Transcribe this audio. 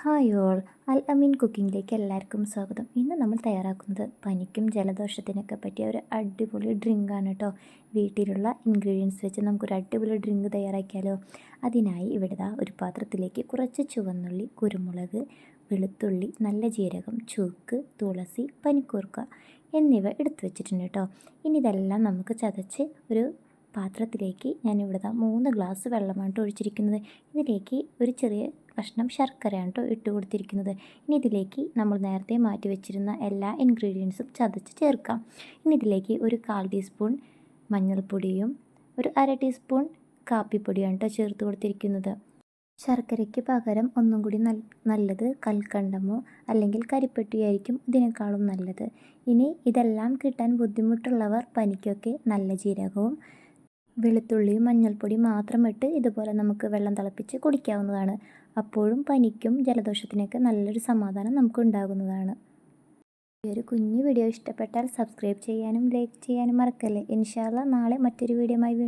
Hi all. അൽ അമീൻ കുക്കിങ്ങിലേക്ക് എല്ലാവർക്കും സ്വാഗതം. ഇന്ന് നമ്മൾ തയ്യാറാക്കുന്നത് പനിക്കും ജലദോഷത്തിനൊക്കെ പറ്റിയ ഒരു അടിപൊളി ഡ്രിങ്കാണ് കേട്ടോ വീട്ടിലുള്ള ഇൻഗ്രീഡിയൻസ് വെച്ച് നമുക്കൊരു അടിപൊളി ഡ്രിങ്ക് തയ്യാറാക്കിയാലോ? അതിനായി ഇവിടെ ഒരു പാത്രത്തിലേക്ക് കുറച്ച് ചുവന്നുള്ളി കുരുമുളക് വെളുത്തുള്ളി നല്ല ജീരകം ചുക്ക് തുളസി പനിക്കൂർക്ക എന്നിവ എടുത്തു വെച്ചിട്ടുണ്ട് കേട്ടോ ഇനി ഇതെല്ലാം നമുക്ക് ചതച്ച് ഒരു പാത്രത്തിലേക്ക് ഞാനിവിടെ മൂന്ന് ഗ്ലാസ് വെള്ളമാണ് ഒഴിച്ചിരിക്കുന്നത്. ഇതിലേക്ക് ഒരു ചെറിയ കഷ്ണം ശർക്കരയാണ് കേട്ടോ ഇട്ട് കൊടുത്തിരിക്കുന്നത്. ഇനി ഇതിലേക്ക് നമ്മൾ നേരത്തെ മാറ്റി വെച്ചിരുന്ന എല്ലാ ഇൻഗ്രീഡിയൻസും ചതച്ച് ചേർക്കാം. ഇനി ഇതിലേക്ക് ഒരു കാൽ ടീസ്പൂൺ മഞ്ഞൾപ്പൊടിയും ഒരു അര ടീസ്പൂൺ കാപ്പിപ്പൊടിയാണ് കേട്ടോ ചേർത്ത് കൊടുത്തിരിക്കുന്നത്. ശർക്കരയ്ക്ക് പകരം ഒന്നും കൂടി നൽ നല്ലത് കൽക്കണ്ടമോ അല്ലെങ്കിൽ കരിപ്പെട്ടിയായിരിക്കും ഇതിനേക്കാളും നല്ലത്. ഇനി ഇതെല്ലാം കിട്ടാൻ ബുദ്ധിമുട്ടുള്ളവർ പനിക്കൊക്കെ നല്ല ജീരകവും വെളുത്തുള്ളിയും മഞ്ഞൾപ്പൊടിയും മാത്രം ഇട്ട് ഇതുപോലെ നമുക്ക് വെള്ളം തിളപ്പിച്ച് കുടിക്കാവുന്നതാണ്. അപ്പോഴും പനിക്കും ജലദോഷത്തിനൊക്കെ നല്ലൊരു സമാധാനം നമുക്ക് ഉണ്ടാകുന്നതാണ്. ഈ ഒരു കുഞ്ഞു വീഡിയോ ഇഷ്ടപ്പെട്ടാൽ സബ്സ്ക്രൈബ് ചെയ്യാനും ലൈക്ക് ചെയ്യാനും മറക്കല്ലേ. ഇൻഷാല്ല നാളെ മറ്റൊരു വീഡിയോ വീണ്ടും